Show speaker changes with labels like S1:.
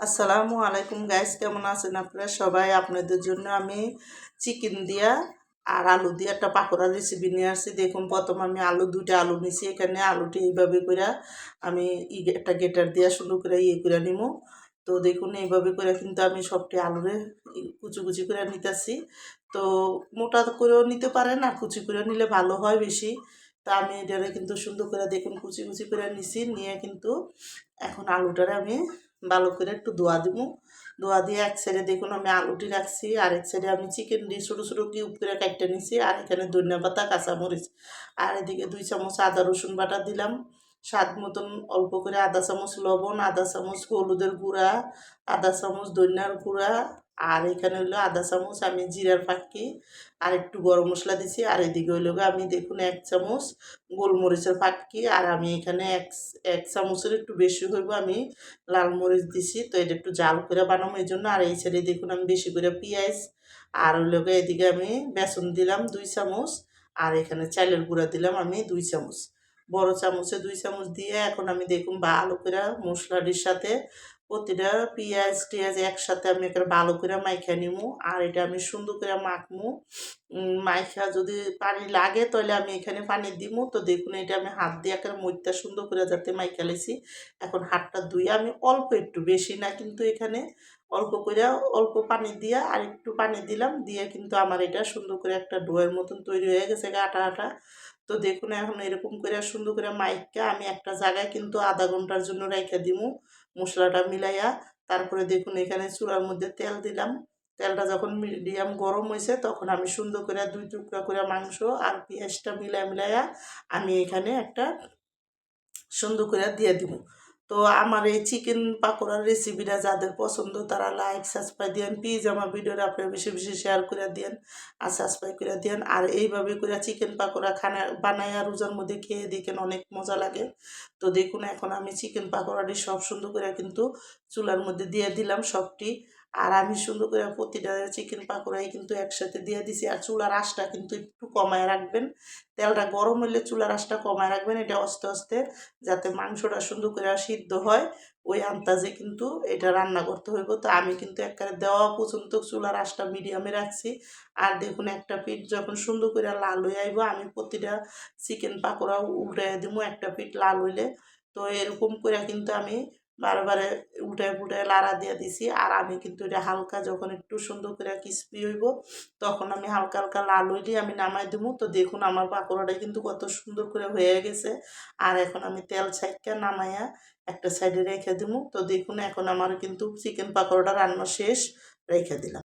S1: আসসালামু আলাইকুম গাইস কেমন আছেন আপনারা সবাই? আপনাদের জন্য আমি চিকেন দিয়া আর আলু দিয়ে একটা পাকোড়ার রেসিপি নিয়ে আসছি। দেখুন, প্রথম আমি আলু, দুইটা আলু নিছি। এখানে আলুটি এইভাবে করে আমি একটা গেটার দিয়া সুন্দর করে ইয়ে করে নিব তো দেখুন, এইভাবে করে কিন্তু আমি সবটি আলুরে কুচি কুচি করে নিতেছি। তো মোটা করেও নিতে পারেন আর কুচি করে নিলে ভালো হয় বেশি। তা আমি এটারে কিন্তু সুন্দর করে দেখুন কুচি কুচি করে নিছি। নিয়ে কিন্তু এখন আলুটারে আমি ভালো করে একটু ধোয়া দিব। দোয়া দিয়ে এক সাইডে দেখুন আমি আলুটি রাখছি, আর এক সাইডে আমি চিকেন দিয়ে ছোটো ছোটো কিউব করে কাটতে নিছি, আর এখানে ধনিয়া পাতা, কাঁচামরিচ। আর এদিকে দুই চামচ আদা, রসুন বাটা দিলাম। স্বাদ মতন অল্প করে আধা চামচ লবণ আধা চামচ হলুদের গুঁড়া আধা চামচ ধনিয়ার গুঁড়া আর এখানে হইল আধা চামচ, আমি জিরার ফাঁকি আর একটু গরম মশলা দিছি। আর এদিকে হইল আমি দেখুন এক চামচ গোলমরিচের ফাঁকি আর আমি এখানে এক এক চামচের একটু বেশি হইব আমি লাল মরিচ দিছি। তো এটা একটু জাল করে বানাবো এই জন্য আর এই সাইডে দেখুন আমি বেশি করে পেঁয়াজ আর হইল এদিকে আমি বেসন দিলাম দুই চামচ আর এখানে চালের গুঁড়া দিলাম আমি দুই চামচ। বড় চামচে দুই চামচ দিয়ে এখন আমি দেখুন ভালো করে মশলাটির সাথে প্রতিটা পেঁয়াজ টিয়াজ একসাথে আমি একটা ভালো করে মাইখা নিমু, আর এটা আমি সুন্দর করে মাখমু। মাইখা যদি পানি লাগে তাহলে আমি এখানে পানি দিমু। তো দেখুন, এটা আমি হাত দিয়ে একটা মইটা সুন্দর করে যাতে মাইখা লেছি। এখন হাতটা ধুয়ে আমি অল্প একটু, বেশি না কিন্তু এখানে অল্প করে, অল্প পানি দিয়া আর একটু পানি দিলাম। দিয়ে কিন্তু আমার এটা সুন্দর করে একটা ডোয়ের মতন তৈরি হয়ে গেছে আটা আটা। তো দেখুন, এখন এরকম করে সুন্দর করে মাইকটা আমি একটা জায়গায় কিন্তু আধা ঘণ্টার জন্য রেখে দিমু। মশলাটা মিলাইয়া তারপরে দেখুন এখানে চূড়ার মধ্যে তেল দিলাম। তেলটা যখন মিডিয়াম গরম হয়েছে তখন আমি সুন্দর করে দুই টুকরা করে মাংস আর পেঁয়াজটা মিলাই মিলাইয়া আমি এখানে একটা সুন্দর করে দিয়ে দিব। তো আমার এই চিকেন পাকোড়ার রেসিপিটা যাদের পছন্দ, তারা লাইক সাবস্ক্রাইব দিয়েন প্লিজ আমার ভিডিওটা আপনারা বেশি বেশি শেয়ার করে দিয়েন আর সাবস্ক্রাইব করে দিয়েন। আর এইভাবে করে চিকেন পাকোড়া খানা বানাইয়া রোজার মধ্যে খেয়ে দেখেন অনেক মজা লাগে। তো দেখুন, এখন আমি চিকেন পাকোড়াটি সব সুন্দর করে কিন্তু চুলার মধ্যে দিয়ে দিলাম সবটি। আর আমি সুন্দর করে প্রতিটা চিকেন পাকোড়াই কিন্তু একসাথে দিয়ে দিছি। আর চুলার আঁশটা কিন্তু একটু কমায় রাখবেন। তেলটা গরম হলে চুলার আঁশটা কমায় রাখবেন। এটা আস্তে আস্তে যাতে মাংসটা সুন্দর করে সিদ্ধ হয়, ওই আন্তাজে কিন্তু এটা রান্না করতে হইব। তো আমি কিন্তু একবারে দেওয়া পর্যন্ত চুলার আঁশটা মিডিয়ামে রাখছি। আর দেখুন একটা পিঠ যখন সুন্দর করে লাল হয়ে আইব, আমি প্রতিটা চিকেন পাকোড়া উল্টে দিব একটা পিঠ লাল হইলে। তো এরকম করে কিন্তু আমি বারবারে উঠে ফুটে লাড়া দিয়ে দিছি। আর আমি কিন্তু এটা হালকা যখন একটু সুন্দর করে ক্রিসপি হইব, তখন আমি হালকা হালকা লাল হইলে আমি নামাই দেবো। তো দেখুন আমার পাকোড়াটা কিন্তু কত সুন্দর করে হয়ে গেছে। আর এখন আমি তেল ছাইকা নামাইয়া একটা সাইডে রেখে দেবো। তো দেখুন এখন আমার কিন্তু চিকেন পাকোড়াটা রান্না শেষ, রেখে দিলাম।